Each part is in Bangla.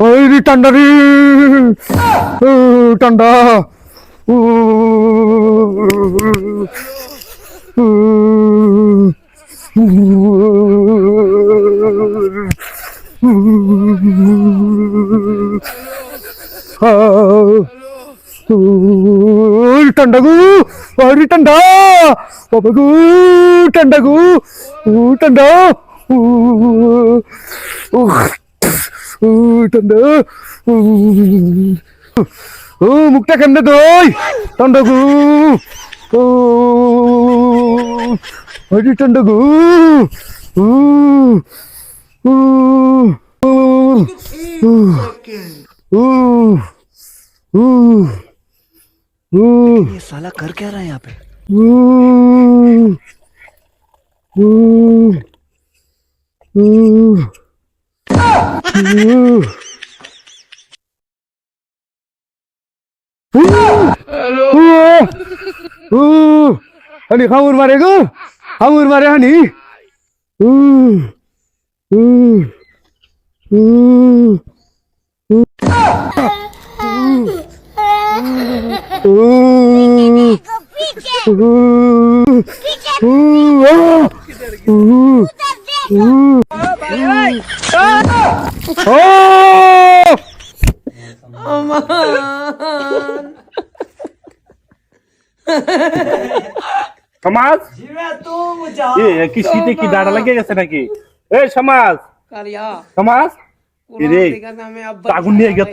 ওই রে ঠান্ডা রে ও, ঠান্ডা ও, ও, ওই ঠান্ডা গো ওই ঠান্ডা বাবা গো ঠান্ডা গো ও ঠান্ডা ও ও ও ঠান্ডা ও ও মুখটা কেমনে দই ঠান্ডা গো ও ওই ঠান্ডা গো ও ও ও ও ও ও ये साला कर क्या रहा है यहाँ पे? अनि मारे गो। खबर मारे नि সমাজ? এ কি শীতে কি দাঁড়া লেগে গেছে নাকি? এই সমাজ। সমাজ? আগুন নিয়ে গেত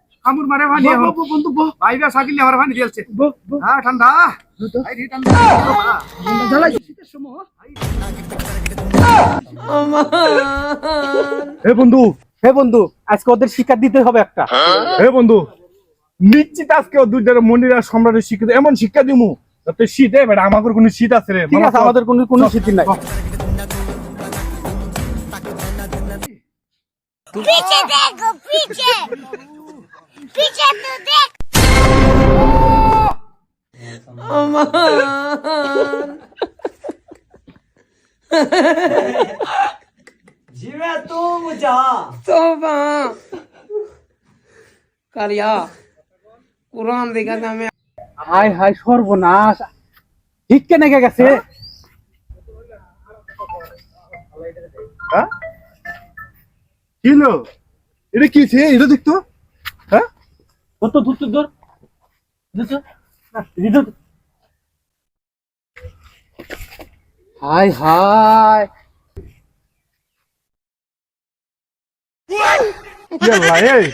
কামুর মারে ভানি বাবু বন্ধু বহ। ভাই বা সাকিল আমার ভানি দিলছে হ্যাঁ ঠান্ডা আইরে ঠান্ডা জ্বালাই। শীতের সময় হে। বন্ধু হে বন্ধু আজকে ওদের শিক্ষা দিতে হবে একটা। হ্যাঁ? হে বন্ধু নিশ্চিত আজকে দুইটার মন্দির আর সম্রাটের শিক্ষিত এমন শিক্ষা দিমু তাতে শীত এ বেটা আমাদের কোনো শীত আছে রে। ঠিক আমাদের কোনো কোনো শীত নাই। পিছে দেখো পিছে। পিছে তো দেখ হাই হাই, সর্বনাশ। ঠিক কেনে গেছে? হ্যাঁ? কিলো এটা কি এটা দেখতো? তোর তো ধুর ধর হাই হাই। এই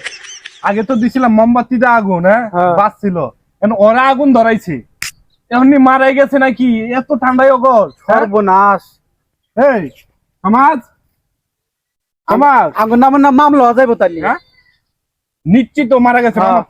আগে তো দিছিলাম মোমবাতিতে আগুন হ্যাঁ? বাঁচছিল এখন ওরা আগুন ধরাইছে। এখন মারাই গেছে নাকি? এত ঠান্ডায় অগর সর্বনাশ। এই সমাজ? সমাজ? আগুন নামের নাম মামলা হওয়া যাইব তালি হ্যাঁ? নিশ্চিত মারা গেছে হ্যাঁ।